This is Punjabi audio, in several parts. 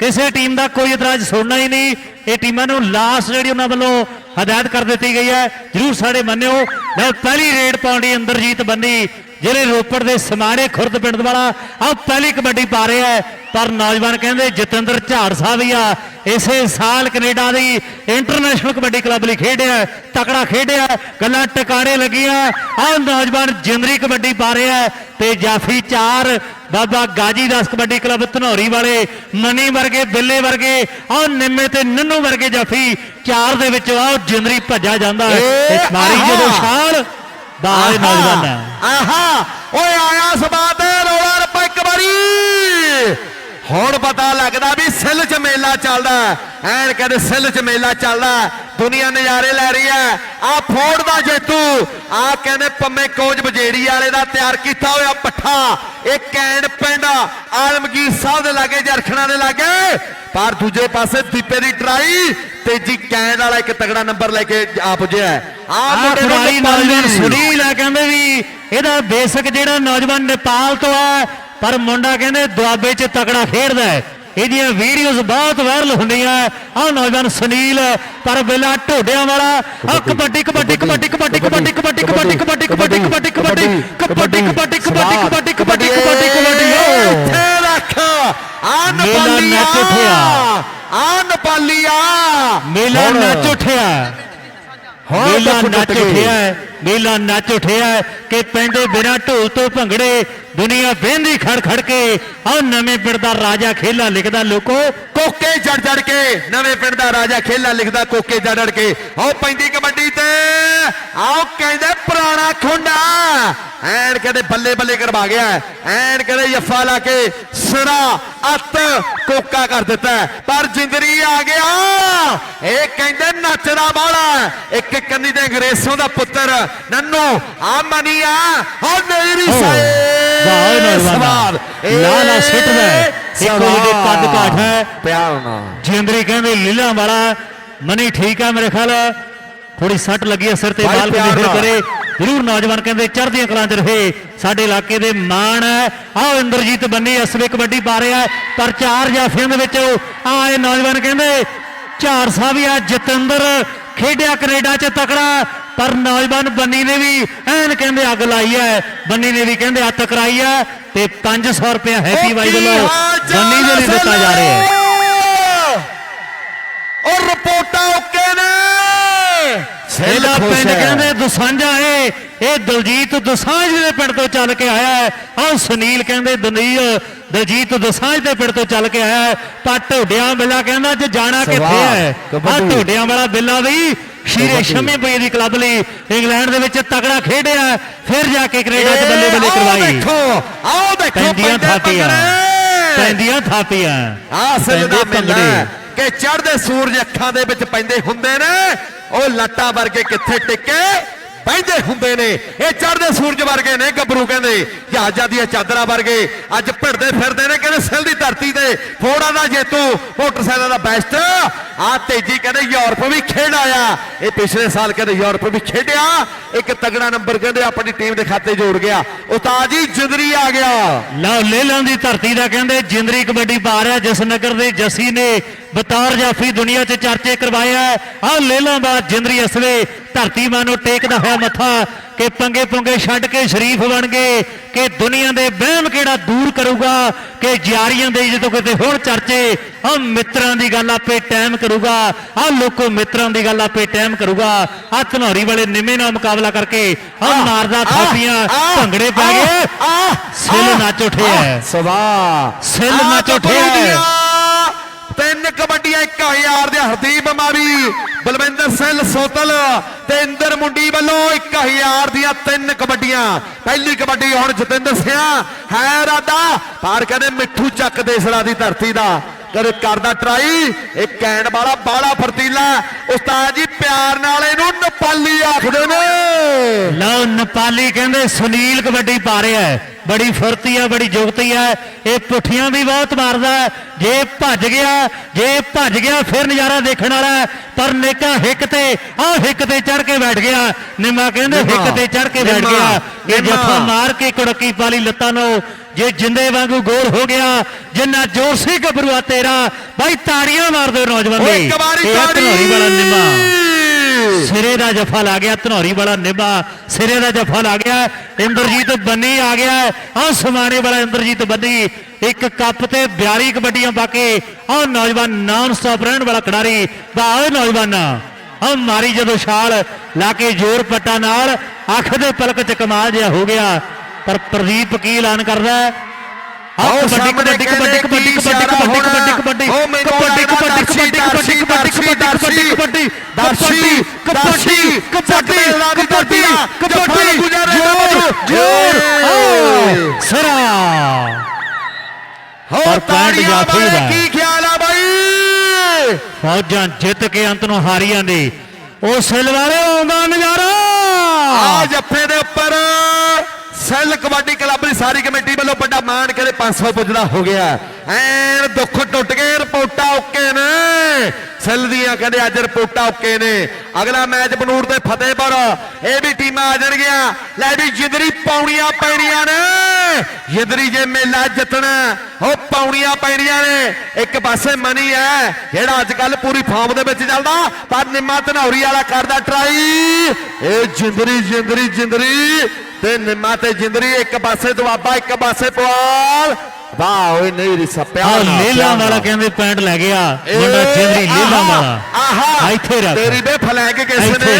ਕਿਸੇ ਟੀਮ ਦਾ ਕੋਈ ਇਤਰਾਜ਼ ਸੁਣਨਾ ਹੀ ਨਹੀਂ। ਇਹ ਟੀਮਾਂ ਨੂੰ ਲਾਸਟ ਜਿਹੜੀ ਉਹਨਾਂ ਵੱਲੋਂ ਹਦਾਇਤ ਕਰ ਦਿੱਤੀ ਗਈ ਹੈ। ਜਰੂਰ ਸਾਡੇ ਮੰਨਿਓ ਲੈ ਪਹਿਲੀ ਰੇਡ ਪਾਉਣ ਦੀ ਬੰਨੀ, ਜਿਹੜੇ ਰੋਪੜ ਦੇ ਸਮਾਣੇ ਖੁਰਦ ਪਿੰਡ ਵਾਲਾ ਆ ਪਹਿਲੀ ਕਬੱਡੀ ਪਾ ਰਿਹਾ ਹੈ। ਪਰ ਨੌਜਵਾਨ ਕਹਿੰਦੇ, ਜਤਿੰਦਰ ਝਾੜ ਸਾਹਿਬ ਹੀ ਆ, ਇਸੇ ਸਾਲ ਕੈਨੇਡਾ ਦੀ ਇੰਟਰਨੈਸ਼ਨਲ ਕਬੱਡੀ ਕਲੱਬ ਲਈ ਖੇਡਿਆ ਤਕੜਾ ਖੇਡਿਆ ਗੱਲਾਂ ਟਿਕਾਣੇ ਲੱਗੀਆਂ। ਆ ਨੌਜਵਾਨ ਜਿੰਦਰੀ ਕਬੱਡੀ ਪਾ ਰਿਹਾ ਤੇ ਜਾਫੀ ਚਾਰ ਬਾਬਾ ਗਾਜੀ ਦਾਸ ਕਬੱਡੀ ਕਲੱਬ ਧਨੌਰੀ ਵਾਲੇ ਮਨੀ ਵਰਗੇ ਬਿੱਲੇ ਵਰਗੇ ਆ ਨਿੰਮੇ ਤੇ ਨੰਨੂ ਵਰਗੇ ਜਾਫੀ ਚਾਰ ਦੇ ਵਿੱਚ ਆ ਜਿੰਦਰੀ ਭੱਜਾ ਜਾਂਦਾ ਹੈ। ਤੇ ਮਾਰੀ। ਜਦੋਂ ਛਾਲ ਬਾਜ ਨੌਜਵਾਨ ਆਹਾ। ਓਏ ਆਇਆ ਸਬਾਤ ਰੋਲਾ ਰੱਪਾ ਇੱਕ ਵਾਰੀ। ਹੁਣ ਪਤਾ ਲੱਗਦਾ ਵੀ ਸਿੱਲ 'ਚ ਮੇਲਾ ਚੱਲਦਾ। ਐਨ ਕਹਿੰਦੇ ਸਿੱਲ 'ਚ ਮੇਲਾ ਚੱਲਦਾ। ਦੁਨੀਆ ਨਜ਼ਾਰੇ ਲੈ ਰਹੀ ਹੈ ਆ ਫੋੜ ਦਾ ਜੇਤੂ ਆ ਕਹਿੰਦੇ ਪੰਮੇ ਕੋਚ ਬਜੇੜੀ ਵਾਲੇ ਦਾ ਤਿਆਰ ਕੀਤਾ ਹੋਇਆ ਪੱਠਾ ਇਹ ਕੈਂਡ ਪਿੰਡ ਆਲਮਗੀਰ ਸਾਹਿਬ ਦੇ ਲਾਗੇ ਜਰਖਣਾ ਦੇ ਲਾਗੇ ਪਰ ਦੂਜੇ ਪਾਸੇ ਦੀਪੇ ਦੀ ਟਰਾਈ ਤੇਜੀ ਕੈਂਡ ਵਾਲਾ ਇੱਕ ਤਗੜਾ ਨੰਬਰ ਲੈ ਕੇ ਆ ਪੁੱਜਿਆ ਆ ਆ ਮੁੰਡੇ ਨੂੰ ਨੌਜਵਾਨ। ਸੁਨੀਲ ਆ ਕਹਿੰਦੇ ਵੀ ਇਹਦਾ ਬੇਸਿਕ ਜਿਹੜਾ ਨੌਜਵਾਨ ਨੇਪਾਲ ਤੋਂ ਹੈ ਪਰ ਮੁੰਡਾ ਕਹਿੰਦੇ ਦੁਆਬੇ 'ਚ ਤਕੜਾ ਖੇਡਦਾ ਹੈ ਇਹਦੀਆਂ ਵੀਡੀਓਜ਼ ਬਹੁਤ ਵਾਇਰਲ ਹੁੰਦੀਆਂ ਆ ਨੌਜਵਾਨ ਸੁਨੀਲ ਪਰ ਬਿਲਾ ਢੋਡਿਆਂ ਵਾਲਾ ਆ ਕਬੱਡੀ ਕਬੱਡੀ ਕਬੱਡੀ ਕਬੱਡੀ ਕਬੱਡੀ ਕਬੱਡੀ ਕਬੱਡੀ ਕਬੱਡੀ ਕਬੱਡੀ ਕਬੱਡੀ ਕਬੱਡੀ ਕਬੱਡੀ ਕਬੱਡੀ ਕਬੱਡੀ ਕਬੱਡੀ ਕਬੱਡੀ ਕਬੱਡੀ ਕਬੱਡੀ ਇੱਥੇ ਰੱਖ ਆ ਨੇਪਾਲੀ ਨੱਚ ਆ ਉੱਠਿਆ। ਆ ਨੇਪਾਲੀ ਆ ਮੇਲਾ ਨੱਚ ਉੱਠਿਆ ਮੇਲਾ ਨੱਚ। ਉੱਠਿਆ ਮੇਲਾ ਨੱਚ ਉੱਠਿਆ ਕਿ ਪਿੰਡ ਬਿਨਾ ਢੋਲ ਤੋਂ ਭੰਗੜੇ ਦੁਨੀਆ ਵੇਂਦੀ ਖੜ ਖੜ ਕੇ ਆ ਨਵੇਂ ਪਿੰਡ ਦਾ ਰਾਜਾ ਖੇਲਾ ਲਿਖਦਾ ਲੋਕੋ ਕੋਕੇ ਜੜ ਜੜ ਕੇ ਨਵੇਂ ਪਿੰਡ ਦਾ ਰਾਜਾ ਖੇਲਾ ਲਿਖਦਾ ਕੋਕੇ ਜੜ ਜੜ ਕੇ ਆਓ ਪੈਂਦੀ ਕਬੱਡੀ ਤੇ ਆਓ ਕਹਿੰਦੇ ਪੁਰਾਣਾ ਖੁੰਡਾ ਐਨ ਕਹਿੰਦੇ ਬੱਲੇ ਬੱਲੇ ਕਰਵਾ ਗਿਆ ਐਨ ਕਹਿੰਦੇ ਜੱਫਾ ਲਾ ਕੇ ਸਿਰਾ ਅੱਤ ਕੋਕਾ ਕਰ ਦਿੱਤਾ ਪਰ ਜਿੰਦਰੀ ਆ ਗਿਆ ਇਹ ਕਹਿੰਦੇ ਨੱਚਦਾ ਬਾਲਾ ਇੱਕ ਕੰਨੀ ਦੇ ਅੰਗਰੇਜ਼ੋਂ ਦਾ ਪੁੱਤਰ ਨੰਨੂ ਆ ਮਨੀਆ ਹੋ ਮੇਰੀ ਵਾਹ ਨੌਜਵਾਨ ਸਿੱਟਦਾ। ਇੱਕੋ ਕੱਦ ਹੈ। ਪਿਆਰ ਨਾਲ। ਜਿੰਦਰੀ ਕਹਿੰਦੇ ਲੀਲਾ ਵਾਲਾ ਮਨੀ ਠੀਕ ਹੈ ਮੇਰੇ ਖਿਆਲ। ਥੋੜੀ ਸੱਟ ਲੱਗੀ ਹੈ ਸਿਰ ਤੇ ਬਾਲ ਨਾਲ। ਕਰੇ। ਜ਼ਰੂਰ ਨੌਜਵਾਨ ਕਹਿੰਦੇ ਚੜ੍ਹਦੀਆਂ ਕਲਾਂ 'ਚ ਰਹੇ। ਸਾਡੇ ਇਲਾਕੇ ਦੇ ਮਾਣ ਹੈ। ਆਹ ਇੰਦਰਜੀਤ ਬੰਨੀ ਅਸਵੇ ਕਬੱਡੀ ਪਾ ਰਿਹਾ ਪਰ ਚਾਰ ਜਾਫੀਆਂ ਦੇ ਵਿੱਚ ਆਹ ਇਹ ਨੌਜਵਾਨ ਕਹਿੰਦੇ ਝਾੜ ਸਾਹਿਬ ਆ ਜਤਿੰਦਰ ਖੇਡਿਆ ਕੈਨੇਡਾ 'ਚ ਤਕੜਾ ਪਰ ਨੌਜਵਾਨ ਬੰਨੀ ਨੇ ਵੀ ਐਨ ਕਹਿੰਦੇ ਅੱਗ ਲਾਈ ਹੈ ਬੰਨੀ ਨੇ ਵੀ ਕਹਿੰਦੇ ਹੱਥ ਕਰਾਈ ਹੈ ਤੇ 500 ਰੁਪਏ ਹੈਪੀ ਬਾਈ ਵੱਲੋਂ ਬੰਨੀ ਦੇ ਲਈ ਦਿੱਤਾ ਜਾ ਰਿਹਾ ਹੈ ਔਰ ਰਿਪੋਰਟਾਂ ਓਕੇ ਨੇ ਇਹਦਾ ਪਿੰਡ ਕਹਿੰਦੇ ਦੁਸਾਂਝਾ ਏ ਇਹ ਦਲਜੀਤ ਦੁਸਾਂਝ ਦੇ ਪਿੰਡ ਤੋਂ ਚੱਲ ਕੇ ਆਇਆ ਹੈ। ਆਹ ਸੁਨੀਲ ਕਹਿੰਦੇ ਦਨੀਲ ਦਲਜੀਤ ਦੁਸਾਂਝ ਦੇ ਪਿੰਡ ਤੋਂ ਚੱਲ ਕੇ ਆਇਆ ਹੈ। ਪਰ ਢੋਡਿਆਂ ਬਿੱਲਾ ਕਹਿੰਦਾ ਜੇ ਜਾਣਾ ਕਿੱਥੇ ਹੈ? ਆਹ। ਢੋਡਿਆਂ ਵਾਲਾ ਬਿੱਲਾ ਵੀ ਸ਼ੀਰੇ। ਸ਼ਮੇ ਪਈ ਦੀ ਕਲੱਬ ਲਈ। ਇੰਗਲੈਂਡ ਦੇ ਵਿੱਚ ਤਕੜਾ ਖੇਡਿਆ ਫਿਰ ਜਾ ਕੇ ਕੈਨੇਡਾ 'ਚ ਬੱਲੇ ਬੱਲੇ ਕਰਵਾਈ। ਦੇਖੋ ਆਓ ਦੇਖੋ ਪੈਂਦੀਆਂ ਪੈਂਦੇ ਥਾਪੀਆਂ। ਪੈਂਦੀਆਂ ਥਾਪੀਆਂ। ਆ ਸਿਰ ਦਾ ਪੈਂਦੇ ਮੇਲਾ ਭੰਗੜੇ। ਕਿ ਚੜ੍ਹਦੇ ਸੂਰਜ ਅੱਖਾਂ ਦੇ ਵਿੱਚ ਪੈਂਦੇ ਹੁੰਦੇ ਨੇ। ਉਹ ਲੱਟਾ ਵਰਗੇ ਕਿੱਥੇ ਟਿੱਕੇ? ਬੈਂਦੇ ਹੁੰਦੇ ਨੇ। ਇਹ ਚੜਦੇ ਸੂਰਜ ਵਰਗੇ ਨੇ, ਗੱਭਰੂ ਕਹਿੰਦੇ। ਜਹਾਜ਼ਾਂ ਦੀਆਂ ਚਾਦਰਾਂ ਵਰਗੇ। ਅੱਜ ਭਿੜਦੇ ਫਿਰਦੇ ਨੇ, ਕਹਿੰਦੇ ਸਿਲ ਦੀ ਧਰਤੀ ਤੇ। ਫੋੜਾ ਦਾ ਜੇਤੂ, ਮੋਟਰਸਾਈਕਲ ਦਾ ਬੈਸਟ। ਆ ਤੇਜੀ ਕਹਿੰਦੇ ਯੂਰਪ ਵੀ ਖੇਡ ਆਇਆ। ਇਹ ਪਿਛਲੇ ਸਾਲ ਕਹਿੰਦੇ ਯੂਰਪ ਵੀ ਖੇਡਿਆ। ਇੱਕ ਤਗੜਾ ਨੰਬਰ ਕਹਿੰਦੇ ਆਪਣੀ ਟੀਮ ਦੇ ਖਾਤੇ ਜੋੜ ਗਿਆ। ਉਸਤਾਦ ਜੀ ਜਿੰਦਰੀ ਆ ਗਿਆ। ਲਓ ਲੇਲਾਂ ਦੀ ਧਰਤੀ ਦਾ ਕਹਿੰਦੇ ਜਿੰਦਰੀ ਕਬੱਡੀ ਪਾ ਰਿਹਾ ਜਿਸ ਨਗਰ ਦੇ ਜੱਸੀ ਨੇ ਬਤੌਰ ਜਾਫੀ ਦੁਨੀਆ 'ਚ ਚਰਚੇ ਕਰਵਾਇਆ ਆ। ਲੇਲਾਂ ਬਾਦ ਜਿੰਦਰੀ ਅਸਵੇ ਧਰਤੀ ਮਾਂ ਨੂੰ ਟੇਕਦਾ ਹੋਇਆ ਮੱਥਾ ਕਿ ਪੰਗੇ ਪੁੰਗੇ ਛੱਡ ਕੇ ਸ਼ਰੀਫ ਬਣ ਗਏ ਕਿ ਦੁਨੀਆ ਦੇ ਵਹਿਮ ਕਿਹੜਾ ਦੂਰ ਕਰੂਗਾ ਕਿ ਜਾਰੀਆਂ ਦੇ ਜਦੋਂ ਕਿਤੇ ਹੁਣ ਚਰਚੇ ਆ ਮਿੱਤਰਾਂ ਦੀ ਗੱਲ ਆਪੇ ਟਾਈਮ ਕਰੂਗਾ ਆ ਲੋਕੋ ਮਿੱਤਰਾਂ ਦੀ ਗੱਲ ਆਪੇ ਟਾਈਮ ਕਰੂਗਾ ਆ ਧਨੌਰੀ ਵਾਲੇ ਨਿੰਮੇ ਨਾਲ ਮੁਕਾਬਲਾ ਕਰਕੇ ਆ ਮਾਰਦਾ ਥਾਪੀਆਂ ਭੰਗੜੇ ਪੈ ਗਏ ਸਿਲ ਨੱਚ ਉੱਠਿਆ। ਸਵਾ ਸਿਲ ਨੱਚ ਉੱਠਿਆ। ਤਿੰਨ ਕਬੱਡੀਆਂ 1000 ਦੇ ਹਰਦੀਪ ਮਾਵੀ ਬਲਵਿੰਦਰ ਸਿੰਘ ਸੋਤਲ ਤੇ ਇੰਦਰ ਮੁੰਡੀ ਵੱਲੋਂ 1000 ਦੀਆਂ ਤਿੰਨ ਕਬੱਡੀਆਂ। ਪਹਿਲੀ ਕਬੱਡੀ ਹੁਣ ਜਤਿੰਦਰ ਸਿੰਘ ਹੈ ਰਾਦਾ। ਪਰ ਕਹਿੰਦੇ ਮਿੱਠੂ ਚੱਕ ਦੇਸੜਾ ਦੀ ਧਰਤੀ ਦਾ। ਕਦੇ ਕਰਦਾ ਟਰਾਈ, ਇਹ ਕੈਂਡ ਵਾਲਾ ਬਾਲਾ ਫਰਤੀਲਾ। ਉਸਤਾਦ ਜੀ ਪਿਆਰ ਨਾਲ ਇਹਨੂੰ ਨੇਪਾਲੀ ਆਖਦੇ ਨੇ। ਲਓ, ਨੇਪਾਲੀ ਕਹਿੰਦੇ ਸੁਨੀਲ ਕਬੱਡੀ ਪਾ ਰਿਹਾ ਹੈ। ਬੜੀ ਫੁਰਤੀ ਆ ਬੜੀ ਜੁਗਤੀ ਆ। ਇਹ ਪੁੱਠੀਆਂ ਵੀ ਬਹੁਤ ਮਾਰਦਾ। ਜੇ ਭੱਜ ਗਿਆ ਜੇ ਭੱਜ ਗਿਆ ਫਿਰ ਨਜ਼ਾਰਾ ਦੇਖਣ ਵਾਲਾ। ਪਰ ਨੇਕਾ ਹਿੱਕ ਤੇ ਆ ਹਿੱਕ ਤੇ ਚੜ ਕੇ ਬੈਠ ਗਿਆ। ਨਿੰਮਾ ਕਹਿੰਦੇ ਹਿੱਕ ਤੇ ਚੜ ਕੇ ਬੈਠ ਗਿਆ। ਇਹ। ਜੱਫਾ ਮਾਰ ਕੇ ਕੁੜਕੀ ਪਾਲੀ ਲੱਤਾਂ ਨੂੰ। ਜੇ ਜਿੰਦੇ ਵਾਂਗੂ ਗੋਲ ਹੋ ਗਿਆ ਜਿੰਨਾ ਜ਼ੋਰ ਸੀ ਗੱਭਰੂਆ ਤੇਰਾ ਬਾਈ ਤਾੜੀਆਂ ਮਾਰ ਦਿਓ ਨੌਜਵਾਨ ਦੀ ਇੱਕ ਵਾਰੀ ਤਾੜੀ। ਵਾਲਾ ਨਿੰਮਾ। ਸਿਰੇ ਦਾ ਜਫਾ ਲਾ ਗਿਆ, ਧਨੌਰੀ ਵਾਲਾ ਨਿਭਾ ਸਿਰੇ ਦਾ ਜਫਾ ਲਾ ਗਿਆ, ਇੰਦਰਜੀਤ ਬੰਨੀ ਆ ਗਿਆ ਆ ਸਮਾਣੇ ਵਾਲਾ ਇੰਦਰਜੀਤ ਬੰਨੀ, ਇੱਕ ਕੱਪ ਤੇ 42 ਕਬੱਡੀਆਂ ਪਾ ਕੇ ਆ ਨੌਜਵਾਨ ਨਾਨ ਸਟਾਪ ਰਹਿਣ ਵਾਲਾ ਖਿਡਾਰੀ ਵਾਹ ਓਏ ਨੌਜਵਾਨ ਆ ਮਾਰੀ ਜਦੋਂ ਛਾਲ ਲਾ ਕੇ ਜ਼ੋਰ ਪੱਟਾ ਨਾਲ, ਅੱਖ ਦੇ ਪਲਕ ਚ ਕਮਾਲ ਜਿਹਾ ਹੋ ਗਿਆ, ਪਰ ਪ੍ਰਦੀਪ ਕੀ ਐਲਾਨ ਕਰਦਾ ਹੈ? ਆਓ ਕਬੱਡੀ ਸਾਹਮਣੇ ਕਬੱਡੀ ਕਬੱਡੀ ਕਬੱਡੀ ਕਬੱਡੀ ਕਬੱਡੀ। ਕਬੱਡੀ ਕਬੱਡੀ ਕਬੱਡੀ ਦਰਸ਼ੀ, ਕਬੱਡੀ ਕਬੱਡੀ ਕਬੱਡੀ ਕਬੱਡੀ ਕਬੱਡੀ ਕਬੱਡੀ ਕਬੱਡੀ ਕਬੱਡੀ ਕਬੱਡੀ ਕਬੱਡੀ ਕਬੱਡੀ ਜੋਰ ਜੋਰ ਸਰਾ। ਪੈਂਟ ਤਾੜੀਆਂ ਬਾਰੇ। ਕੀ ਖਿਆਲ ਆ ਬਾਈ? ਫੌਜਾਂ ਜਿੱਤ ਕੇ ਅੰਤ ਨੂੰ ਹਾਰੀਆਂ ਦੇ। ਉਹ ਸਿਲ ਵਾਲੇ ਆਉਂਦਾ ਨਜ਼ਾਰਾ। ਆ ਜੱਫੇ ਦੇ ਉੱਪਰ। ਸੈੱਲ ਕਬੱਡੀ ਕਲੱਬ ਦੀ ਸਾਰੀ ਕਮੇਟੀ ਵੱਲੋਂ ਵੱਡਾ ਮਾਣ ਕਰੇ 500 ਪੁੱਜਦਾ ਹੋ ਗਿਆ। ਐਨ ਦੁੱਖ ਟੁੱਟ ਗਏ, ਰਿਪੋਰਟਾਂ ਓਕੇ ਨੇ। ਸੈੱਲ ਦੀਆਂ ਕਹਿੰਦੇ ਅੱਜ ਰਿਪੋਰਟਾਂ ਓਕੇ ਨੇ। ਅਗਲਾ ਮੈਚ ਬਨੂਰ ਤੇ ਫਤਿਹਪੁਰ। ਇਹ ਵੀ ਟੀਮਾਂ ਆ ਜਾਣਗੀਆਂ। ਲੈ ਵੀ ਜਿੰਦਰੀ ਪੌਣੀਆਂ ਪੈਣੀਆਂ ਨੇ। ਜਿੰਦਰੀ ਜੇ ਮੇਲਾ ਜਿੱਤਣਾ, ਉਹ ਪਾਉਣੀਆਂ ਪੈਣੀਆਂ ਨੇ। ਇੱਕ ਪਾਸੇ ਮਨੀ ਹੈ, ਜਿਹੜਾ ਅੱਜ ਕੱਲ ਪੂਰੀ ਫਾਰਮ ਦੇ ਵਿੱਚ ਚੱਲਦਾ, ਪਰ ਨਿੰਮਾ ਧਨੌਰੀ ਵਾਲਾ ਕਰਦਾ ਟਰਾਈ ਇਹ ਜਿੰਦਰੀ ਜਿੰਦਰੀ ਜਿੰਦਰੀ। ਤੇ ਨਿੰਮਾ ਤੇ ਜਿੰਦਰੀ ਇੱਕ ਪਾਸੇ ਦੁਆਬਾ ਇੱਕ ਪਾਸੇ ਪਵਾਲ ਵਾਹ ਓਏ ਨਹੀਂ ਰਿਸਾ ਆ ਪਿਆਰ ਨਾਲ, ਲੇਲਾ ਵਾਲਾ। ਕਹਿੰਦੇ ਪੈਂਟ ਲੈ ਗਿਆ। ਮੁੰਡਾ ਚਿੰਦਰੀ ਲੇਲਾ ਵਾਲਾ। ਆਹਾ ਇੱਥੇ ਰੱਖ। ਤੇਰੀ ਬੇ ਫਲੈਂਕ ਕਿਸ ਨੇ?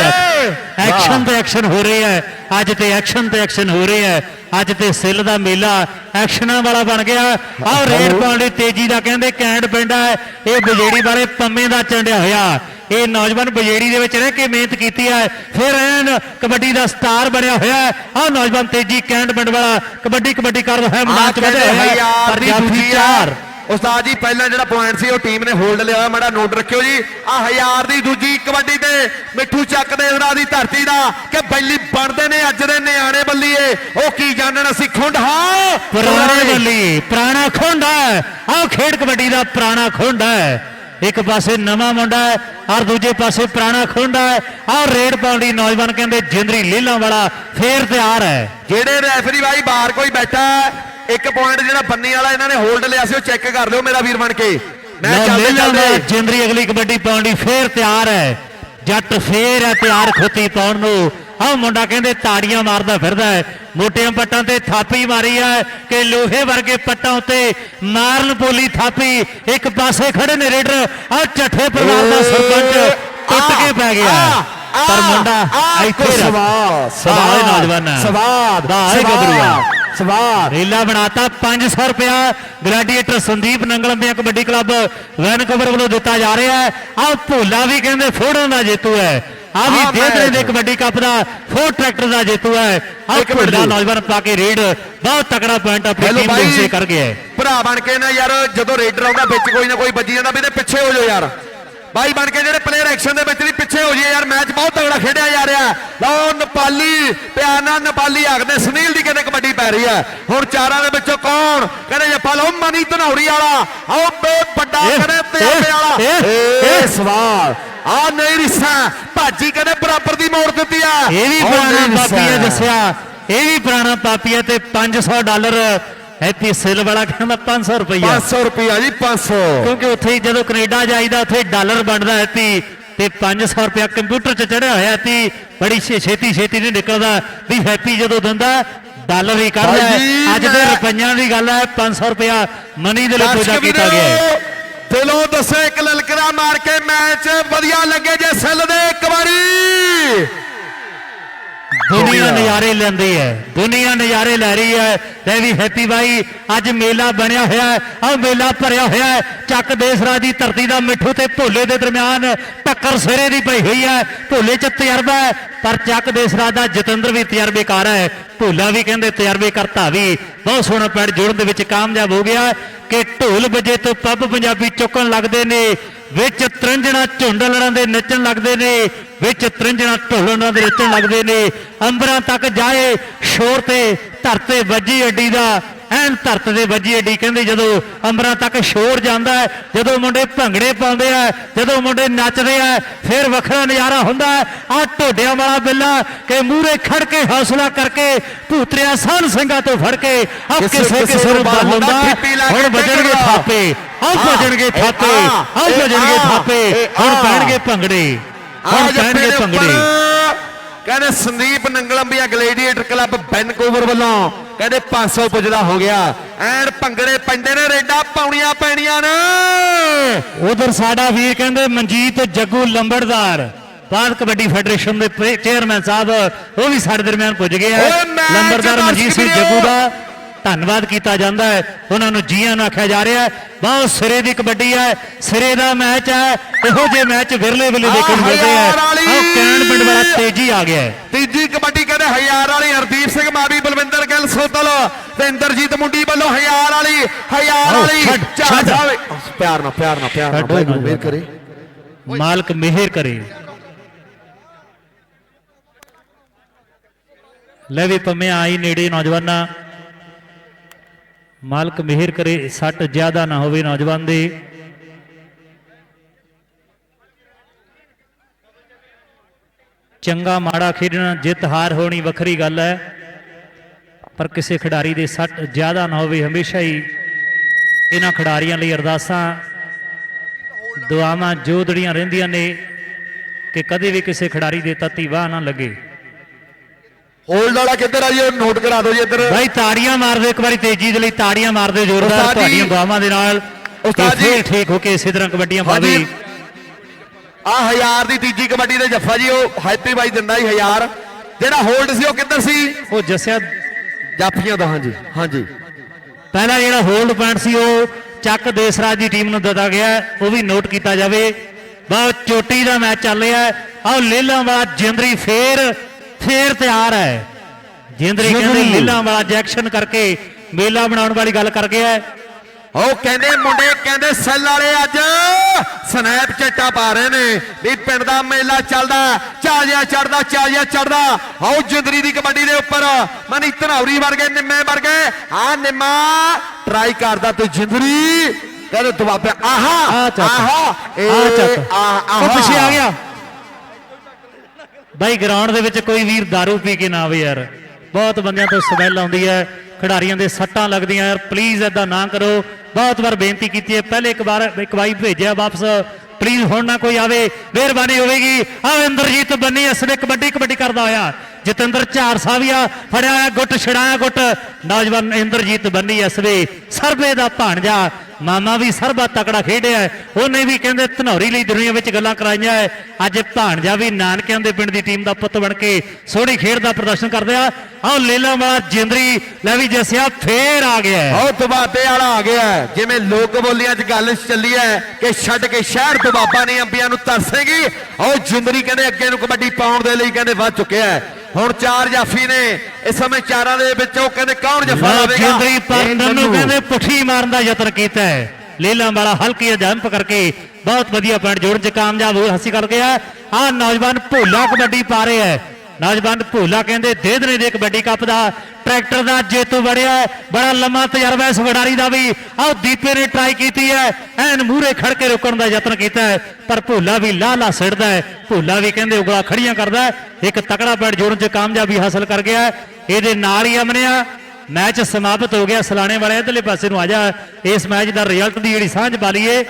ਐਕਸ਼ਨ ਤੇ ਐਕਸ਼ਨ ਹੋ ਰਹੇ ਹੈ। ਅੱਜ ਤੇ ਐਕਸ਼ਨ ਤੇ ਐਕਸ਼ਨ ਹੋ ਰਹੇ ਹੈ। ਅੱਜ ਤੇ ਸਿੱਲ ਦਾ ਮੇਲਾ ਐਕਸ਼ਨਾਂ ਵਾਲਾ ਬਣ ਗਿਆ। ਆਹ ਰੇਡ ਪਾਉਣ ਦੀ ਤੇਜ਼ੀ ਦਾ ਕਹਿੰਦੇ ਕੈਂਡ ਪਿੰਡ ਹੈ। ਇਹ ਬਜੇੜੀ ਵਾਲੇ ਪੰਮੇ ਦਾ ਚੰਡਿਆ ਹੋਇਆ। ਇਹ ਨੌਜਵਾਨ ਬਜੇੜੀ ਦੇ ਵਿੱਚ ਰਹਿ ਕੇ ਮਿਹਨਤ ਕੀਤੀ ਹੈ। ਫਿਰ ਐਨ ਕਬੱਡੀ ਦਾ ਸਟਾਰ ਬਣਿਆ ਹੋਇਆ ਹੈ। ਆਹ ਨੌਜਵਾਨ ਤੇਜ਼ੀ ਕੈਂਡ ਪਿੰਡ ਵਾਲਾ ਕਬੱਡੀ ਕਬੱਡੀ ਕਰ ਰਿਹਾ ਹੈ। ਮੈਦਾਨ ਚ ਵਧਿਆ ਹੋਇਆ ਪਰ ਜਾਫੀ ਚਾਰ। ਉਸਤਾਦ ਜੀ ਪਹਿਲਾਂ ਜਿਹੜਾ ਪੁਆਇੰਟ ਸੀ ਉਹ ਟੀਮ ਨੇ ਹੋਲਡ ਲਿਆ ਹੋਇਆ। ਮਾੜਾ ਨੋਟ ਰੱਖਿਓ ਜੀ। ਆ ਹਜ਼ਾਰ ਦੀ ਦੂਜੀ ਕਬੱਡੀ ਤੇ ਮਿੱਠੂ ਚੱਕ ਦੇ ਸਰਾ ਦੀ ਧਰਤੀ ਦਾ ਕਿ ਬੈਲੀ ਬਣਦੇ ਨੇ ਅੱਜ ਦੇ ਨਿਆਣੇ ਬੱਲੀਏ। ਉਹ ਕੀ ਜਾਣਨ ਅਸੀਂ ਖੁੰਡ? ਹਾਂ ਪੁਰਾਣੇ ਬੱਲੀ ਪੁਰਾਣਾ ਖੁੰਡ ਹੈ। ਆਹ ਖੇਡ ਕਬੱਡੀ ਦਾ ਪੁਰਾਣਾ ਖੁੰਡ ਹੈ। ਇੱਕ ਪਾਸੇ ਨਵਾਂ ਮੁੰਡਾ ਹੈ ਔਰ ਦੂਜੇ ਪਾਸੇ ਪੁਰਾਣਾ ਖੁੰਡ ਹੈ ਆਹ ਰੇਡ ਪਾਉਣ ਦੀ ਨੌਜਵਾਨ ਕਹਿੰਦੇ ਜਿੰਦਰੀ ਲੀਲਾਂ ਵਾਲਾ ਫੇਰ ਤਿਆਰ ਹੈ। ਜਿਹੜੇ ਰੈਫਰੀ ਭਾਈ ਬਾਹਰ ਕੋਈ ਬੈਠਾ ਇੱਕ ਪੁਆਇੰਟ ਜਿਹੜਾ ਬੰਨੀ ਵਾਲਾ ਇਹਨਾਂ ਨੇ ਹੋਲਡ ਲਿਆ ਸੀ ਉਹ ਚੈੱਕ ਕਰ ਲਿਓ ਮੇਰਾ ਵੀਰ ਬਣ ਕੇ। ਮੈਂ ਚੱਲਦੇ ਚੱਲਦੇ। ਜਿੰਦਰੀ ਅਗਲੀ ਕਬੱਡੀ ਪਾਉਣ ਦੀ ਫੇਰ ਤਿਆਰ ਹੈ। ਜੱਟ ਫੇਰ ਹੈ ਤਿਆਰ ਖੁੱਤੀ ਪਾਉਣ ਨੂੰ। ਆਹ ਮੁੰਡਾ ਕਹਿੰਦੇ ਤਾੜੀਆਂ ਮਾਰਦਾ ਫਿਰਦਾ ਹੈ ਮੋਟੀਆਂ ਪੱਟਾਂ ਤੇ ਥਾਪੀ ਮਾਰੀ ਹੈ ਕਿ ਲੋਹੇ ਵਰਗੇ ਪੱਟਾਂ ਉੱਤੇ ਮਾਰਨ ਪੋਲੀ ਥਾਪੀ। ਇੱਕ ਪਾਸੇ ਖੜੇ ਨੇ ਰੇਡਰ ਆਹ ਚੱਠੇ ਪਰਿਵਾਰ ਦਾ ਸਰਪੰਚ ਟੁੱਟ ਕੇ ਪੈ ਗਿਆ। ਪਰ ਮੁੰਡਾ ਇੱਥੇ ਸਵਾਦ ਓਏ ਨੌਜਵਾਨ। ਸਵਾਦ ਵਾਹ ਓਏ ਗੱਭਰੂਆ। ਸਵਾਦ। ਰੇਲਾ ਬਣਾਤਾ 500 ਰੁਪਿਆ gladiator Sandeep Nangal Ambian kabaddi club Vancouver ਵੱਲੋਂ ਦਿੱਤਾ ਜਾ ਰਿਹਾ ਹੈ। ਆਹ ਭੋਲਾ ਵੀ ਕਹਿੰਦੇ ਫੋੜਾਂ ਦਾ ਜੇਤੂ ਹੈ। ਆ ਵੀ ਦੇਦਰੇ ਦੇ। ਕਬੱਡੀ ਕੱਪ ਦਾ ਫੋਰ ਟਰੈਕਟਰ ਦਾ ਜੇਤੂ ਹੈ ਇੱਕ ਮਿੰਟ। ਨੌਜਵਾਨ ਪਾ ਕੇ ਰੇਡ ਬਹੁਤ ਤਕੜਾ ਪੁਆਇੰਟ ਆਪਣੀ ਟੀਮ ਦੇ ਹਿੱਸੇ ਕਰ ਗਿਆ ਹੈ ਭਰਾ ਬਣ ਕੇ ਨਾ ਯਾਰ ਜਦੋਂ ਰੇਡਰ ਆਉਂਦਾ ਵਿੱਚ ਕੋਈ ਨਾ ਕੋਈ ਵੱਜੀ ਜਾਂਦਾ ਵੀ ਇਹਦੇ ਪਿੱਛੇ ਹੋ ਜਾਓ ਯਾਰ ਬਾਈ ਬਣ ਕੇ ਜਿਹੜੇ ਪਲੇਅਰ ਐਕਸ਼ਨ ਦੇ ਵਿੱਚ ਨਹੀਂ ਪਿੱਛੇ ਹੋ ਜਾਏ ਯਾਰ ਮੈਚ ਬਹੁਤ ਤਗੜਾ ਖੇਡਿਆ ਜਾ ਰਿਹਾ। ਲਓ ਨੇਪਾਲੀ ਪਿਆਰ ਨਾਲ ਨੇਪਾਲੀ ਆਖਦੇ ਸੁਨੀਲ ਦੀ ਕਹਿੰਦੇ ਕਬੱਡੀ ਪੈ ਰਹੀ ਹੈ। ਹੁਣ ਚਾਰਾਂ ਦੇ ਵਿੱਚੋਂ ਕੌਣ? ਕਹਿੰਦੇ ਜੱਫਾ ਲਓ ਮਨੀ ਧਨੌਰੀ ਵਾਲਾ। ਆਓ ਬੇ ਵੱਡਾ ਕਹਿੰਦੇ ਤੇ ਇਹ, ਵਾਲਾ। ਇਹ। ਸਵਾਲ। ਆ ਨਹੀਂ ਰਿਸਾ। ਭਾਜੀ ਕਹਿੰਦੇ ਬਰਾਬਰ ਦੀ ਮੋੜ ਦਿੱਤੀ ਆ ਇਹ ਵੀ ਪੁਰਾਣਾ ਨਹੀਂ ਪਾਪੀ ਹੈ ਰਿਸਾ। ਦੱਸਿਆ। ਇਹ ਵੀ ਪੁਰਾਣਾ ਪਾਪੀ ਹੈ ਤੇ 500 ਡਾਲਰ ਹੈਪੀ ਸਿਲ ਵਾਲਾ ਕਹਿੰਦਾ 500 ਰੁਪਈਆ। 500 ਰੁਪਿਆ ਜੀ 500 ਕਿਉਂਕਿ ਉੱਥੇ ਜਦੋਂ ਕੈਨੇਡਾ ਜਾਈਦਾ ਉੱਥੇ ਡਾਲਰ ਬਣਦਾ ਹੈ ਤੀ ਤੇ 500 ਰੁਪਇਆ ਕੰਪਿਊਟਰ 'ਚ ਚੜਿਆ ਹੋਇਆ ਤੀ ਬੜੀ ਛੇਤੀ ਛੇਤੀ ਨਹੀਂ ਨਿਕਲਦਾ। ਵੀ ਹੈਪੀ ਜਦੋਂ ਦਿੰਦਾ ਡਾਲਰ ਹੀ। ਭਾਈ ਅੱਜ ਦੇ ਰੁਪਈਆਂ ਦੀ ਗੱਲ ਹੈ 500 ਰੁਪਇਆ ਮਨੀ ਦੇ ਲਈ ਪੂਜਾ ਕੀਤਾ ਗਿਆ ਦਿਲੋਂ ਦੱਸੋ ਇੱਕ ਲਲਕਰਾ ਮਾਰ ਕੇ ਮੈਚ ਵਧੀਆ ਲੱਗੇ ਜੇ ਸੈੱਲ ਦੇ ਇੱਕ ਵਾਰੀ। ਦੁਨੀਆ ਨਜ਼ਾਰੇ ਲੈਂਦੀ ਹੈ ਦੁਨੀਆ ਨਜ਼ਾਰੇ ਲੈ ਰਹੀ ਹੈ ਤੇ ਵੀ ਹੈਪੀ ਬਾਈ ਅੱਜ ਮੇਲਾ ਬਣਿਆ ਹੋਇਆ ਹੈ ਆਹ ਮੇਲਾ ਭਰਿਆ ਹੋਇਆ ਹੈ ਚੱਕ ਦੇਸਰਾ ਦੀ ਧਰਤੀ ਦਾ ਮਿੱਠੂ ਤੇ ਭੋਲੇ ਦੇ ਦਰਮਿਆਨ ਟੱਕਰ ਸਿਰੇ ਦੀ ਪਈ ਹੋਈ ਹੈ ਭੋਲੇ 'ਚ ਤਜਰਬਾ ਹੈ ਪਰ ਚੱਕ ਦੇਸਰਾ ਦਾ ਜਤਿੰਦਰ ਵੀ ਤਜਰਬੇਕਾਰ ਹੈ ਭੋਲਾ ਵੀ ਕਹਿੰਦੇ ਤਜਰਬੇ ਕਰਤਾ ਵੀ ਬਹੁਤ ਸੋਹਣਾ ਪੈੜ ਜੋੜਨ ਦੇ ਵਿੱਚ ਕਾਮਯਾਬ ਹੋ ਗਿਆ ਕਿ ਢੋਲ ਵਜੇ ਤੋਂ ਪੱਬ ਪੰਜਾਬੀ ਚੁੱਕਣ ਲੱਗਦੇ ਨੇ। ਵਿੱਚ ਤ੍ਰਿੰਜਣਾ ਝੁੰਡਲਰਾਂ ਦੇ ਨੱਚਣ ਲੱਗਦੇ ਨੇ। ਵਿੱਚ ਤ੍ਰਿੰਜਣਾ ਢੋਲਣਾ ਦੇ ਨੱਚਣ ਲੱਗਦੇ ਨੇ। ਅੰਬਰਾਂ ਤੱਕ ਜਾਏ ਸ਼ੋਰ ਤੇ ਧਰਤੇ ਵੱਜੀ ਅੱਡੀ ਦਾ ਐਨ ਧਰਤ ਦੇ ਵੱਜੀ ਅੱਡੀ। ਕਹਿੰਦੇ ਜਦੋਂ ਅੰਬਰਾਂ ਤੱਕ ਸ਼ੋਰ ਜਾਂਦਾ ਹੈ ਜਦੋਂ ਮੁੰਡੇ ਭੰਗੜੇ ਪਾਉਂਦੇ ਆ ਜਦੋਂ ਮੁੰਡੇ ਨੱਚਦੇ ਆ ਫਿਰ ਵੱਖਰਾ ਨਜ਼ਾਰਾ ਹੁੰਦਾ ਹੈ। ਆ ਢੋਡਿਆਂ ਵਾਲਾ ਬਿੱਲਾ ਕਿ ਮੂਹਰੇ ਖੜ ਕੇ ਹੌਸਲਾ ਕਰਕੇ ਭੂਤਰਿਆ ਸਾਨ ਸਿੰਘਾਂ ਤੋਂ ਫੜ ਕੇ ਆ ਕਿਸੇ- ਕਿਸੇ ਨੂੰ ਹੁੰਦਾ ਹੁਣ ਵੱਜਣਗੇ। ਥਾਪੇ ਹਾਂ, ਵੱਜਣਗੇ ਥਾਪੇ ਆ, ਵੱਜਣਗੇ ਆ, ਥਾਪੇ। ਹੁਣ ਆ। ਪੈਣਗੇ ਭੰਗੜੇ। ਹੁਣ ਉੱਪਰ ਭੰਗੜੇ। ਕਹਿੰਦੇ ਸੰਦੀਪ ਨੰਗਲੰਬੀਆ ਗਲੇਡੀਏਟਰ ਕਲੱਬ ਬੈਨਕੂਵਰ ਵੱਲੋਂ ਕਹਿੰਦੇ 500 ਪੁੱਜਦਾ ਹੋ ਗਿਆ। ਐਨ ਭੰਗੜੇ ਪੈਂਦੇ ਨੇ ਰੇਡਾ ਪਾਉਣੀਆਂ ਪੈਣੀਆਂ ਨੇ। ਉਧਰ ਸਾਡਾ ਵੀਰ ਕਹਿੰਦੇ ਮਨਜੀਤ ਜੱਗੂ ਲੰਬੜਦਾਰ ਭਾਰਤ ਕਬੱਡੀ ਫੈਡਰੇਸ਼ਨ ਦੇ ਚੇਅਰਮੈਨ ਸਾਹਿਬ ਉਹ ਵੀ ਸਾਡੇ ਦਰਮਿਆਨ ਪੁੱਜ ਗਏ ਆ। ਲੰਬੜਦਾਰ ਮਨਜੀਤ ਸਿੰਘ। ਜੱਗੂ ਦਾ ਧੰਨਵਾਦ ਕੀਤਾ ਜਾਂਦਾ ਹੈ। ਉਹਨਾਂ ਨੂੰ ਜੀਆਂ ਨੂੰ ਆਖਿਆ ਜਾ ਰਿਹਾ ਹੈ। ਬਹੁਤ ਸਿਰੇ ਦੀ ਕਬੱਡੀ ਹੈ। ਸਿਰੇ ਦਾ ਮੈਚ ਹੈ। ਇਹੋ ਜਿਹੇ ਮੈਚ ਵਿਰਲੇ ਵਿਰਲੇ ਦੇਖਣ ਨੂੰ ਮਿਲਦੇ ਆ ਹਜ਼ਾਰ ਵਾਲੀ। ਆਹ ਕੈਨ ਪਿੰਡ ਵਾਲਾ ਤੇਜੀ ਆ ਗਿਆ ਹੈ। ਤੀਜੀ ਕਬੱਡੀ ਕਹਿੰਦੇ ਹਜ਼ਾਰ ਵਾਲੀ ਹਰਦੀਪ ਸਿੰਘ ਮਾਵੀ ਬਲਵਿੰਦਰ ਗਿੱਲ ਸੋਤਲ ਤੇ ਇੰਦਰਜੀਤ ਮੁੰਡੀ ਵੱਲੋਂ ਹਜ਼ਾਰ ਵਾਲੀ ਹਜ਼ਾਰ ਵਾਲੀ ਛੱਡ, ਪਿਆਰ ਨਾਲ ਪਿਆਰ ਨਾਲ ਪਿਆਰ ਨਾਲ। ਮੇਰ ਕਰੇ। ਮਾਲਕ ਮਿਹਰ ਕਰੇ। ਲੈ ਵੀ ਪੰਮਿਆ ਆਈ ਨੇੜੇ ਨੌਜਵਾਨਾਂ। ਮਾਲਕ ਮਿਹਰ ਕਰੇ, ਸੱਟ ਜ਼ਿਆਦਾ ਨਾ ਹੋਵੇ ਨੌਜਵਾਨ ਦੇ। ਚੰਗਾ ਮਾੜਾ ਖੇਡਣਾ ਜਿੱਤ ਹਾਰ ਹੋਣੀ ਵੱਖਰੀ ਗੱਲ ਹੈ, ਪਰ ਕਿਸੇ ਖਿਡਾਰੀ ਦੇ ਸੱਟ ਜ਼ਿਆਦਾ ਨਾ ਹੋਵੇ ਹਮੇਸ਼ਾ ਹੀ ਇਹਨਾਂ ਖਿਡਾਰੀਆਂ ਲਈ ਅਰਦਾਸਾਂ, ਦੁਆਵਾਂ ਜੋਦੜੀਆਂ ਰਹਿੰਦੀਆਂ ਨੇ ਕਿ ਕਦੇ ਵੀ ਕਿਸੇ ਖਿਡਾਰੀ ਦੇ ਤਤੀ ਵਾਹ ਨਾ ਲੱਗੇ। ਹੋਲਡ ਵਾਲਾ ਕਿੱਧਰ ਆ ਜੀ? ਉਹ ਨੋਟ ਕਰਾ ਦਿਓ ਜੀ ਇੱਧਰ। ਭਾਈ ਤਾੜੀਆਂ ਮਾਰ ਦਿਓ ਇੱਕ ਵਾਰੀ ਤੇਜ਼ੀ ਦੇ ਲਈ ਤਾੜੀਆਂ ਮਾਰ ਦਿਓ ਜ਼ੋਰਦਾਰ ਉਸਤਾਦ ਜੀ। ਤੁਹਾਡੀਆਂ ਦੁਆਵਾਂ ਦੇ ਨਾਲ। ਉਸਤਾਦ ਕਿ ਫਿਰ ਜੀ। ਠੀਕ ਹੋ ਕੇ ਇਸੇ ਤਰ੍ਹਾਂ ਕਬੱਡੀਆਂ ਹਾਂਜੀ ਪਾਵੇ ਆ ਹਜ਼ਾਰ ਦੀ ਤੀਜੀ ਕਬੱਡੀ ਦੇ ਜੱਫਾ ਜੀ ਉਹ ਹੈਪੀ ਬਾਈ ਦਿੰਦਾ ਹੀ ਹਜ਼ਾਰ। ਜਿਹੜਾ ਹੋਲਡ ਸੀ ਉਹ ਕਿੱਧਰ ਸੀ? ਉਹ ਜੱਸਿਆ ਜਾਫੀਆਂ ਦਾ ਹਾਂਜੀ ਹਾਂਜੀ। ਪਹਿਲਾ ਜਿਹੜਾ ਹੋਲਡ ਪੁਆਇੰਟ ਸੀ ਉਹ ਚੱਕ ਦੇਸਰਾਜ ਦੀ ਟੀਮ ਨੂੰ ਦਿੱਤਾ ਗਿਆ। ਹੈ, ਉਹ ਵੀ ਨੋਟ ਕੀਤਾ ਜਾਵੇ। ਬਹੁਤ ਚੋਟੀ ਦਾ ਮੈਚ ਚੱਲ ਰਿਹਾ। ਹੈ ਆਹ ਲੇਲਾਂ ਵਾਲਾ ਜਿੰਦਰੀ ਫੇਰ ਫੇਰ ਤਿਆਰ ਹੈ। ਜਿੰਦਰੀ ਕਹਿੰਦੇ। ਲੇਲਾਂ ਵਾਲਾ ਜੈਕਸ਼ਨ ਕਰਕੇ ਮੇਲਾ ਬਣਾਉਣ ਵਾਲੀ ਗੱਲ ਕਰ ਗਿਆ ਉਹ ਕਹਿੰਦੇ ਮੁੰਡੇ ਕਹਿੰਦੇ ਸੈੱਲ ਵਾਲੇ ਅੱਜ ਸਨੈਪ ਚੈਟਾ ਪਾ ਰਹੇ ਨੇ ਵੀ ਪਿੰਡ ਦਾ ਮੇਲਾ ਚੱਲਦਾ ਚਾਜਿਆ ਚੜਦਾ ਚਾਜਿਆ ਚੜਦਾ ਆਓ ਜਿੰਦਰੀ ਦੀ ਕਬੱਡੀ ਦੇ ਉੱਪਰ। ਮਨੀ ਧਨੌਰੀ ਵਰਗੇ ਨਿੰਮੇ ਵਰਗੇ ਆ ਨਿੰਮਾ ਟਰਾਈ ਕਰਦਾ ਤੂੰ ਜਿੰਦਰੀ ਕਹਿੰਦੇ ਦਬਾਬਿਆ ਆਹਾ ਆਹਾ ਚੱਕ। ਆਹ ਉਹ ਪਿੱਛੇ ਆ ਗਿਆ। ਬਾਈ ਗਰਾਊਂਡ ਦੇ ਵਿੱਚ ਕੋਈ ਵੀਰ दारू ਪੀ ਕੇ ਨਾ ਆਵੇ ਯਾਰ। ਬਹੁਤ ਬੰਦਿਆਂ ਤੋਂ ਸਮੈਲ ਆਉਂਦੀ ਹੈ, ਖਿਡਾਰੀਆਂ ਦੇ ਸੱਟਾਂ ਲੱਗਦੀਆਂ ਯਾਰ। ਪਲੀਜ਼ ਐਦਾਂ ਨਾ ਕਰੋ। ਬਹੁਤ ਵਾਰ ਬੇਨਤੀ ਕੀਤੀ ਹੈ, ਪਹਿਲੇ ਇੱਕ ਵਾਰ ਇੱਕ ਵਾਰੀ ਭੇਜਿਆ ਵਾਪਸ। ਪਲੀਜ਼ ਹੁਣ ਨਾ ਕੋਈ ਆਵੇ, ਮਿਹਰਬਾਨੀ ਹੋਵੇਗੀ। ਆ ਇੰਦਰਜੀਤ ਬੰਨੀ ਇਸ ਵੇ ਕਬੱਡੀ ਕਬੱਡੀ ਕਰਦਾ ਹੋਇਆ। ਜਤਿੰਦਰ ਝਾਰ ਸਾਵੀਆ ਫੜਿਆ ਹੋਇਆ, ਗੁੱਟ, ਛੜਾਇਆ ਗੁੱਟ। ਨੌਜਵਾਨ ਇੰਦਰਜੀਤ ਬੰਨੀ ਇਸ ਵੇ ਸਰਵੇ ਦਾ ਭਾਣਜਾ। ਮਾਮਾ ਵੀ ਸਰਬਾ ਤਕੜਾ ਖੇਡਿਆ ਉਹਨੇ ਵੀ ਕਹਿੰਦੇ ਧਨੌਰੀ ਲਈ ਦੁਨੀਆ ਵਿੱਚ ਗੱਲਾਂ ਕਰਾਈਆਂ ਹੈ। ਅੱਜ ਭਾਣਜਾ ਵੀ ਨਾਨਕਿਆਂ ਦੇ ਪਿੰਡ ਦੀ ਟੀਮ ਦਾ ਪੁੱਤ ਬਣ ਕੇ ਸੋਹਣੀ ਖੇਡ ਦਾ ਪ੍ਰਦਰਸ਼ਨ ਕਰਦੇ ਆ ਆਹ ਲੇਲਾ ਵਾਲਾ ਜਿੰਦਰੀ, ਲੈ ਵੀ ਜਸਿਆ ਫੇਰ ਆ ਗਿਆ ਹੈ। ਉਹ ਦਬਾਬੇ ਵਾਲਾ ਆ ਗਿਆ ਜਿਵੇਂ ਲੋਕ ਬੋਲੀਆਂ 'ਚ ਗੱਲ ਚੱਲੀ ਹੈ ਕਿ ਛੱਡ ਕੇ ਸ਼ਹਿਰ ਦਬਾਬਾ ਨੇ ਅੰਬੀਆਂ ਨੂੰ ਤਰਸੇਗੀ, ਉਹ ਜਿੰਦਰੀ ਕਹਿੰਦੇ ਅੱਗੇ ਨੂੰ ਕਬੱਡੀ ਪਾਉਣ ਦੇ ਲਈ ਕਹਿੰਦੇ ਵੱਧ ਚੁੱਕਿਆ ਹੈ ਹੁਣ ਚਾਰ ਜਾਫੀ ਨੇ। ਇਸ ਸਮੇਂ ਚਾਰਾਂ ਦੇ ਵਿੱਚੋਂ ਕਹਿੰਦੇ ਕੌਣ ਜਫਾ ਲਾਵੇਗਾ ਜਿੰਦਰੀ ਪਰ ਇਹ ਨੂੰ। ਕਹਿੰਦੇ ਪੁੱਠੀ ਮਾਰਨ ਦਾ ਯਤਨ ਕੀਤਾ ਹੈ। ਲੀਲਾ ਵਾਲਾ ਹਲਕੀ ਜੰਪ ਕਰਕੇ ਬਹੁਤ ਵਧੀਆ ਪੁਆਇੰਟ ਜੋੜਨ ਚ ਕਾਮਯਾਬ ਹੋ ਹਾਸੀ ਕਰ ਗਿਆ। ਆ ਨੌਜਵਾਨ ਭੋਲਾ ਕਬੱਡੀ ਪਾ ਰਿਹਾ ਹੈ। ਨੌਜਵਾਨ ਭੋਲਾ ਕਹਿੰਦੇ ਦੇਦਨੇ ਦੇ ਕਬੱਡੀ ਕੱਪ ਦਾ ਟਰੈਕਟਰ ਦਾ ਜੇਤੂ ਵੜਿਆ। ਬੜਾ ਲੰਮਾ ਤਜਰਬਾ ਇਸ ਵਡਾਰੀ ਦਾ ਵੀ। ਆਹ ਦੀਪੇ ਨੇ ਟਰਾਈ ਕੀਤੀ ਹੈ। ਐਨ ਮੂਹਰੇ ਖੜ ਕੇ ਰੋਕਣ ਦਾ ਯਤਨ ਕੀਤਾ ਪਰ ਭੋਲਾ ਵੀ ਲਾਹ ਲਾ ਸਿੜਦਾ ਹੈ। ਭੋਲਾ ਵੀ ਕਹਿੰਦੇ ਉਗਲਾ ਖੜੀਆਂ ਕਰਦਾ ਇੱਕ ਤਕੜਾ ਪੈੜ ਜੋੜਨ ਚ ਕਾਮਯਾਬੀ ਹਾਸਲ ਕਰ ਗਿਆ ਇਹਦੇ ਨਾਲ ਹੀ ਅਮਨਿਆ ਮੈਚ ਸਮਾਪਤ ਹੋ ਗਿਆ। ਸਲਾਣੇ ਵਾਲੇ ਇਧਰਲੇ ਪਾਸੇ ਨੂੰ ਆ ਜਾ। ਇਸ ਮੈਚ ਦਾ ਰਿਜ਼ਲਟ ਦੀ ਜਿਹੜੀ ਸਾਂਝ ਪਾ ਲਈਏ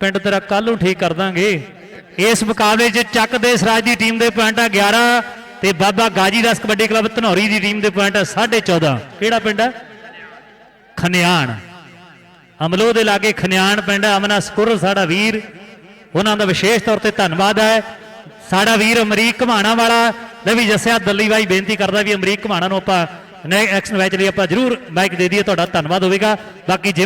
ਪਿੰਡ ਤੇਰਾ ਕੱਲ ਨੂੰ ਠੀਕ ਕਰ ਦਾਂਗੇ। ਇਸ ਮੁਕਾਬਲੇ 'ਚ ਚੱਕ ਦੇ ਸਰਾਜ ਦੀ ਟੀਮ ਦੇ ਪੁਆਇੰਟ ਆ 11 ਤੇ ਬਾਬਾ ਗਾਜੀ ਦਾਸ ਕਬੱਡੀ ਕਲੱਬ ਧਨੌਰੀ ਦੀ ਟੀਮ ਦੇ ਪੁਆਇੰਟ ਆ 14.5 ਕਿਹੜਾ ਪਿੰਡ ਹੈ? ਖਨਿਆਣ। ਅਮਲੋ ਦੇ ਲਾਗੇ ਖਨਿਆਣ ਪਿੰਡ ਹੈ, ਅਮਨਾ ਸਕੁਰ, ਸਾਡਾ ਵੀਰ। ਉਹਨਾਂ ਦਾ ਵਿਸ਼ੇਸ਼ ਤੌਰ ਤੇ ਧੰਨਵਾਦ ਹੈ। ਸਾਡਾ ਵੀਰ ਅਮਰੀਕ ਘਮਾਣਾ ਵਾਲਾ। ਲੈ ਵੀ ਜੱਸਿਆ, ਦੱਲੀ ਬਾਈ ਬੇਨਤੀ ਕਰਦਾ ਵੀ ਅਮਰੀਕ ਘਮਾਣਾ ਨੂੰ ਆਪਾਂ ਨੈਕਸਟ ਮੈਚ ਲਈ ਆਪਾਂ ਜ਼ਰੂਰ ਮਾਈਕ ਦੇ ਦਈਏ, ਤੁਹਾਡਾ ਧੰਨਵਾਦ ਹੋਵੇਗਾ। ਬਾਕੀ ਜਿਮ